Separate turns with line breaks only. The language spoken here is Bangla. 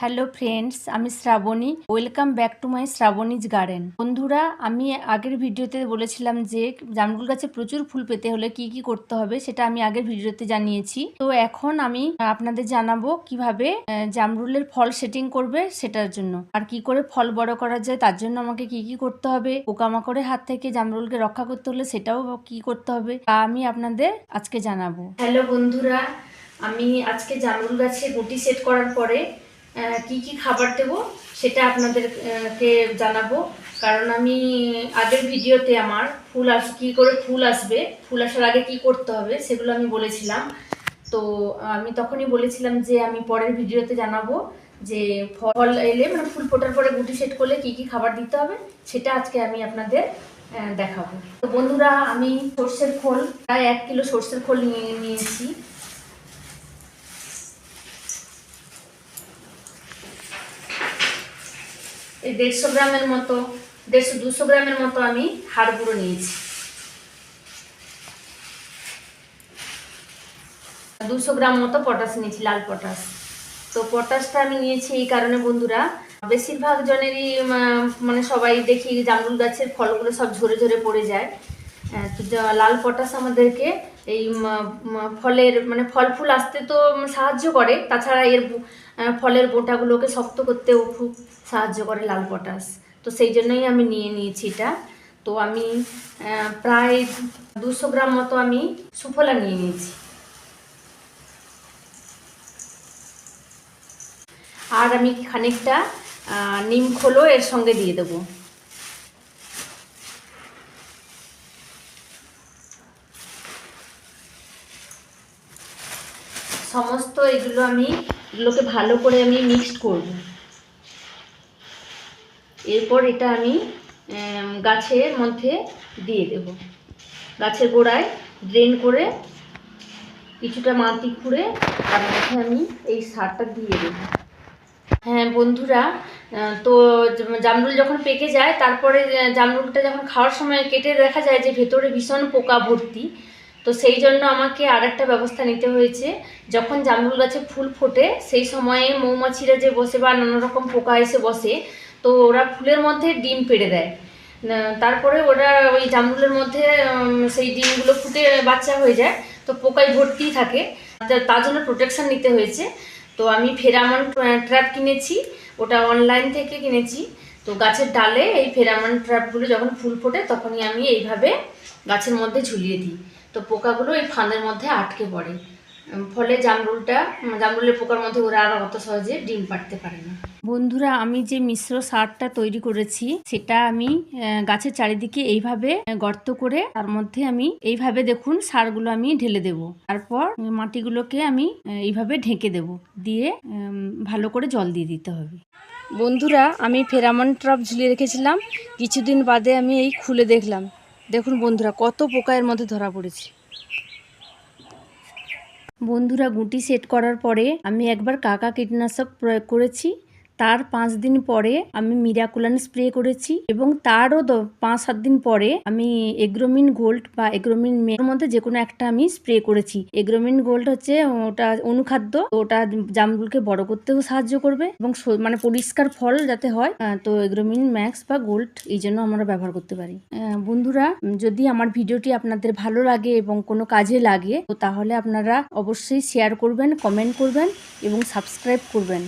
হ্যালো ফ্রেন্ডস, আমি Shrabani. Welcome back to my Shrabani's garden. বন্ধুরা, আমি আগের ভিডিওতে বলেছিলাম যে, জামরুল গাছে প্রচুর ফুল পেতে হলে কি কি করতে হবে সেটা আমি আগের ভিডিওতে জানিয়েছি। তো এখন আমি আপনাদের জানাব কীভাবে জামরুলের ফল সেটিং করবে সেটার জন্য। আর কি করে ফল বড় করা যায় তার জন্য আমাকে কি কি করতে হবে, পোকামাকড়ের হাত থেকে জামরুলকে রক্ষা করতে হলে সেটাও কি করতে হবে তা আমি আপনাদের আজকে জানাব। হ্যালো বন্ধুরা, আমি আজকে জামরুল গাছে গুটি সেট করার পরে কি কি খাবার দেব সেটা আপনাদেরকে জানাব। কারণ আমি আগের ভিডিওতে আমার ফুল আস, কী করে ফুল আসবে, ফুল আসার আগে কি করতে হবে সেগুলো আমি বলেছিলাম। তো আমি তখনই বলেছিলাম যে আমি পরের ভিডিওতে জানাব যে ফল এলে মানে ফুল ফোটার পরে গুটি সেট করলে কি কি খাবার দিতে হবে, সেটা আজকে আমি আপনাদের দেখাবো। তো বন্ধুরা, আমি সর্ষের খোল, প্রায় এক কিলো সর্ষের খোল নিয়ে নিয়েছি। এই দেড়শো গ্রামের মতো, দেড়শো দুশো গ্রামের মতো আমি হাড় গুঁড়ো নিয়েছি। দুশো গ্রাম মতো পটাশ নিয়েছি, লাল পটাশ। তো পটাশটা আমি নিয়েছি এই কারণে বন্ধুরা, বেশিরভাগ জনেরই মানে সবাই দেখি জামরুল গাছের ফলগুলো সব ঝরে ঝরে পড়ে যায়। তো লাল পটাশ আমাদেরকে এই ফলের মানে ফল ফুল আসতে তো সাহায্য করে। তাছাড়া এর ফলের বোটাগুলোকে শক্ত করতেও খুব সাহায্য করে লাল পটাশ। তো সেই জন্যই আমি নিয়ে নিয়েছি এটা। তো আমি প্রায় দুশো গ্রাম মতো আমি সুফলা নিয়ে নিয়েছি। আর আমি খানিকটা নিম খোলও এর সঙ্গে দিয়ে দেবো। সমস্ত এগুলো আমি, এগুলোকে ভালো করে আমি মিক্সড করব। এরপর এটা আমি গাছের মধ্যে দিয়ে দেব। গাছের গোড়ায় ড্রেন করে কিছুটা মাটি খুঁড়ে তার মধ্যে আমি এই সারটা দিয়ে দেবো। হ্যাঁ বন্ধুরা তো জামরুল যখন পেকে যায়, তারপরে জামরুলটা যখন খাওয়ার সময় কেটে দেখা যায় যে ভেতরে ভীষণ পোকা ভর্তি তো সেই জন্য আমাকে আর একটা ব্যবস্থা নিতে হয়েছে। যখন জামরুল গাছে ফুল ফোটে, সেই সময়ে মৌমাছিরা যে বসে বা নানা রকম পোকা এসে বসে, তো ওরা ফুলের মধ্যে ডিম পেড়ে দেয়। তারপরে ওরা ওই জামরুলের মধ্যে সেই ডিমগুলো ফুটে বাচ্চা হয়ে যায়, তো পোকায় ভর্তি থাকে। তার জন্য প্রোটেকশন নিতে হয়েছে। তো আমি ফেরামন ট্র্যাপ কিনেছি, ওটা অনলাইন থেকে কিনেছি। তো গাছের ডালে এই ফেরামন ট্র্যাপগুলো যখন ফুল ফোটে, তখনই আমি এইভাবে গাছের মধ্যে ঝুলিয়ে দিই। তো পোকাগুলো এই ফাঁদের মধ্যে আটকে পড়ে। ফলে জামরুলটা জামরুলের পোকার মধ্যে ওরা আর অত সহজে ডিম পাড়তে পারে না। বন্ধুরা, আমি যে মিশ্র সারটা তৈরি করেছি, সেটা আমি গাছের চারিদিকে এইভাবে গর্ত করে, তার মধ্যে আমি এইভাবে দেখুন সারগুলো আমি ঢেলে দেব। তারপর মাটিগুলোকে আমি এইভাবে ঢেকে দেব। দিয়ে ভালো করে জল দিয়ে দিতে হবে। বন্ধুরা, আমি ফেরামন ট্রপ ঝুলিয়ে রেখেছিলাম। কিছুদিন বাদে আমি এই খুলে দেখলাম। দেখুন বন্ধুরা, কত পোকায়ের মধ্যে ধরা পড়েছে। বন্ধুরা, গুটি সেট করার পরে আমি একবার কাকা কীটনাশক প্রয়োগ করেছি। তার পাঁচ দিন পরে আমি মিরাকুলান স্প্রে করেছি এবং তারও পাঁচ, সাত দিন পরে আমি এগ্রোমিন গোল্ড বা এগ্রোমিন মেয়ের মধ্যে যে কোনো একটা আমি স্প্রে করেছি। এগ্রোমিন গোল্ড হচ্ছে ওটা অনুখাদ্য ওটা জামরুলকে বড় করতেও সাহায্য করবে এবং মানে পরিষ্কার ফল যাতে হয় তো এগ্রোমিন ম্যাক্স বা গোল্ড এই জন্য আমরা ব্যবহার করতে পারি। বন্ধুরা যদি আমার ভিডিওটি আপনাদের ভালো লাগে এবং কোনো কাজে লাগে, তো তাহলে আপনারা অবশ্যই শেয়ার করবেন, কমেন্ট করবেন এবং সাবস্ক্রাইব করবেন।